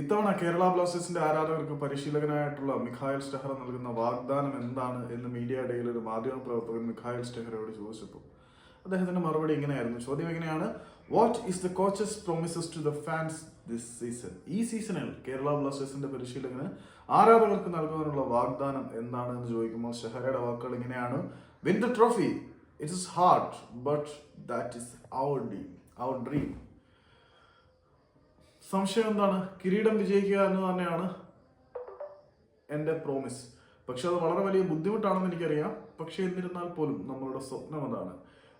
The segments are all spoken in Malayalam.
ഇത്തവണ കേരള ബ്ലാസ്റ്റേഴ്സിന്റെ ആരാധകർക്ക് പരിശീലകനായിട്ടുള്ള മിഖായൽ സ്റ്റെഹർ നൽകുന്ന വാഗ്ദാനം എന്താണ് എന്ന് മീഡിയ ഡേയിൽ ഒരു മാധ്യമ പ്രവർത്തകൻ മിഖായൽ സ്റ്റെഹറോട് ചോദിച്ചപ്പോൾ അദ്ദേഹത്തിന്റെ മറുപടി ഇങ്ങനെയായിരുന്നു. ചോദ്യം എങ്ങനെയാണ്? What is the coach's promises to the fans this season ഈ സീസണിൽ കേരള ബ്ലാസ്റ്റേഴ്സിന്റെ പരിശീലകന് ആരാധകർക്ക് നൽകുവാനുള്ള വാഗ്ദാനം എന്താണ് എന്ന് ചോദിക്കുമ്പോൾ ഷെഹറയുടെ വാക്കുകൾ ഇങ്ങനെയാണ്. Win the trophy it is hard but that is our dream our dream സംശയം എന്താണ്? കിരീടം വിജയിക്കുക എന്ന് തന്നെയാണ് എന്റെ പ്രോമിസ് പക്ഷെ അത് വളരെ വലിയ ബുദ്ധിമുട്ടാണെന്ന് എനിക്കറിയാം. പക്ഷെ എന്നിരുന്നാൽ പോലും നമ്മളുടെ സ്വപ്നം അതാണ്.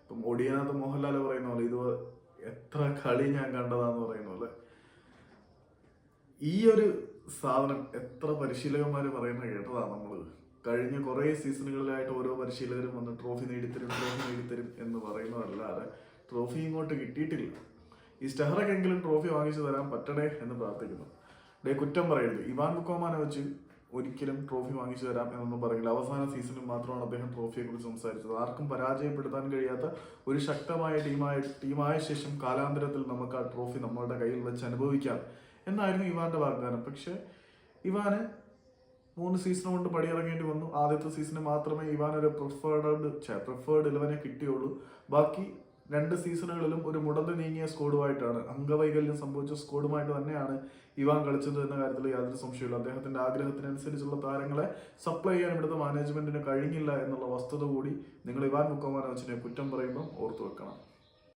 ഇപ്പം ഒടിയനാഥ് മോഹൻലാൽ പറയുന്ന പോലെ ഇത് എത്ര കളി ഞാൻ കണ്ടതാന്ന് പറയുന്ന പോലെ ഈ ഒരു സാധനം എത്ര പരിശീലകന്മാർ പറയുന്ന കേട്ടതാണ് നമ്മൾ കഴിഞ്ഞ കുറേ സീസണുകളിലായിട്ട് ഓരോ പരിശീലകരും വന്ന് ട്രോഫി നേടിത്തരും ട്രോഫി നേടിത്തരും എന്ന് പറയുന്നതല്ലാതെ ട്രോഫി ഇങ്ങോട്ട് കിട്ടിയിട്ടില്ല. ഈ സ്റ്റെഹറക്കെങ്കിലും ട്രോഫി വാങ്ങിച്ചു തരാൻ പറ്റണേ എന്ന് പ്രാർത്ഥിക്കുന്നു. ഡേ കുറ്റം പറയരുത്. ഇവാൻ ബുക്കോമാനെ വെച്ച് ഒരിക്കലും ട്രോഫി വാങ്ങിച്ചു തരാം എന്നൊന്നും പറയില്ല. അവസാന സീസണിൽ മാത്രമാണ് അദ്ദേഹം ട്രോഫിയെ കുറിച്ച് സംസാരിച്ചത്. ആർക്കും പരാജയപ്പെടുത്താൻ കഴിയാത്ത ഒരു ശക്തമായ ടീമായ ടീമായ ശേഷം കാലാന്തരത്തിൽ നമുക്ക് ആ ട്രോഫി നമ്മളുടെ കയ്യിൽ വെച്ച് അനുഭവിക്കാം എന്നായിരുന്നു ഇവാന്റെ വാഗ്ദാനം. പക്ഷേ ഇവാന് മൂന്ന് സീസൺ കൊണ്ട് പടിയിറങ്ങേണ്ടി വന്നു. ആദ്യത്തെ സീസണിൽ മാത്രമേ ഇവാൻ ഒരു പ്രിഫേർഡ് പ്രിഫേർഡ് ഇലവനെ കിട്ടിയുള്ളൂ. ബാക്കി രണ്ട് സീസണുകളിലും ഒരു മുടന്ത് നീങ്ങിയ സ്കോഡുമായിട്ടാണ് അംഗവൈകല്യം സംഭവിച്ച സ്കോഡുമായിട്ട് തന്നെയാണ് ഇവാൻ കളിച്ചത് എന്ന കാര്യത്തിൽ യാതൊരു സംശയമില്ല അദ്ദേഹത്തിന്റെ ആഗ്രഹത്തിനനുസരിച്ചുള്ള താരങ്ങളെ സപ്ലൈ ചെയ്യാൻ ഇവിടുത്തെ മാനേജ്മെന്റിന് കഴിഞ്ഞില്ല എന്നുള്ള വസ്തുത കൂടി നിങ്ങൾ ഇവാൻ മുക്കോമാനോച്ചിനെ കുറ്റം പറയുമ്പോൾ ഓർത്തു വെക്കണം